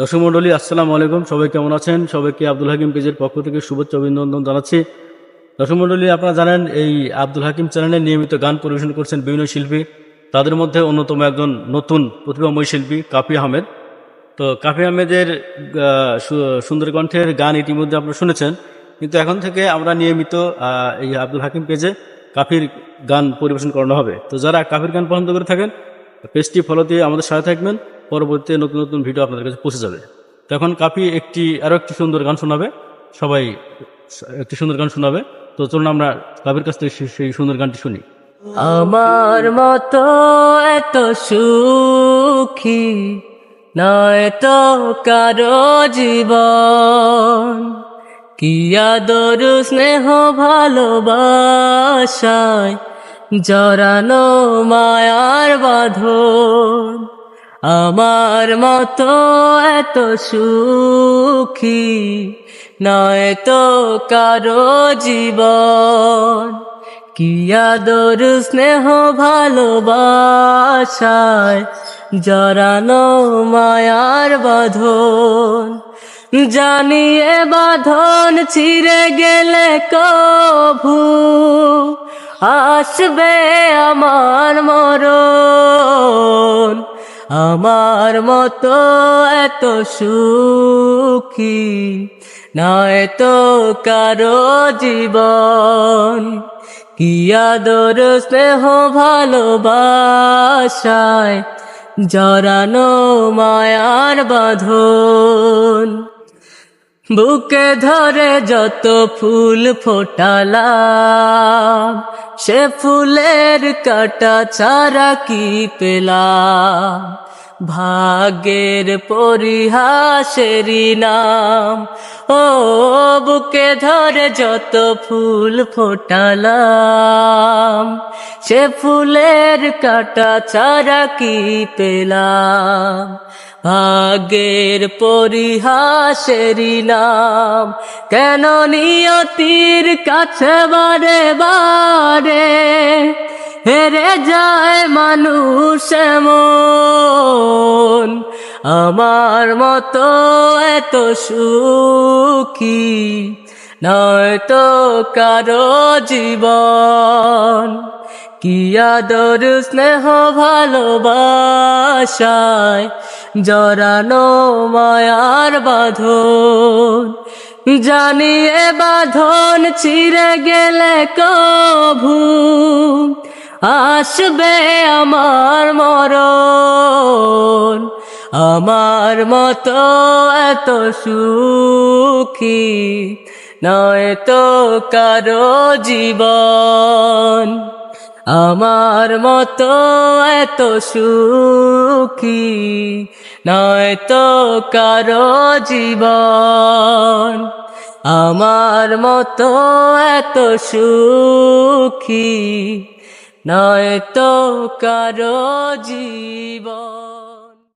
দর্শক মন্ডলী, আসসালামু আলাইকুম। সবাই কেমন আছেন? সবাইকে আব্দুল হাকিম পেজের পক্ষ থেকে শুভেচ্ছা অভিনন্দন জানাচ্ছি। দর্শক মন্ডলী, আপনারা জানেন, এই আব্দুল হাকিম চ্যানেলে নিয়মিত গান পরিবেশন করছেন বিভিন্ন শিল্পী। তাদের মধ্যে অন্যতম একজন নতুন প্রতিভাময় শিল্পী, কাফি আহমেদ। তো কাফি আহমেদের সুন্দর কণ্ঠের গান ইতিমধ্যে আপনারা শুনেছেন। কিন্তু এখন থেকে আমরা নিয়মিত এই আব্দুল হাকিম পেজে কাফির গান পরিবেশন করানো হবে। তো যারা কাফির গান পছন্দ করে থাকেন, পেজটি ফলো দিয়ে আমাদের সাথে থাকবেন। পরবর্তীতে নতুন নতুন ভিডিও আপনাদের কাছে পৌঁছে যাবে। তো এখন কাফি একটি আরও একটি সুন্দর গান শোনাবে। সবাই একটি সুন্দর গান শোনাবে। তো চলুন আমরা কাফির কাছ থেকে সেই- সুন্দর গানটি শুনি। আমার মতো এত সুখী নয় তো কারও জীবন। কি আদর স্নেহ ভালোবাসায় জড়ানো মায়ার বাঁধন। আমার মতো এত সুখী নয় তো কারও জীবন। কি আদর, স্নেহ, ভালোবাসায় জরানো মায়ার বাঁধন। জানিয়ে বাঁধন ছিঁড়ে গেলে কভু। আসবে আমার মরণ। আমার মতো এত সুখী নয় তো কারও জীবন। কি আদর, স্নেহ, ভালোবাসায় জরানো মায়ার বাঁধন। বুকে ধরে যত ফুল ফোটালাম, সে ফুলের কাটা ছাড়া কি পেলাম? ভাগ্যের পরিহাসেরই নাম, ও বুকে ধরে যত ফুল ফোটালাম, সে ফুলের কাটা ছাড়া কি পেলাম? ভাগ্যের পরিহাসেরই নাম। কেন নিয়তির কাছে বারে বারে হেরে যায় মানুষ এমন? আমার মতো এত সুখী নয়তো কারও জীবন। কি স্নেহ, ভালোবাসায় জড়ানো মায়ার বাঁধন। জানিয়ে বাঁধন ছিঁড়ে গেলে কভু। আসবে আমার মরণ। আমার মতো এত সুখী নয় তো কারও জীবন। আমার মতো এত সুখী নয় তো কারও জীবন। আমার মতো এত সুখী নয় তো কারও জীবন।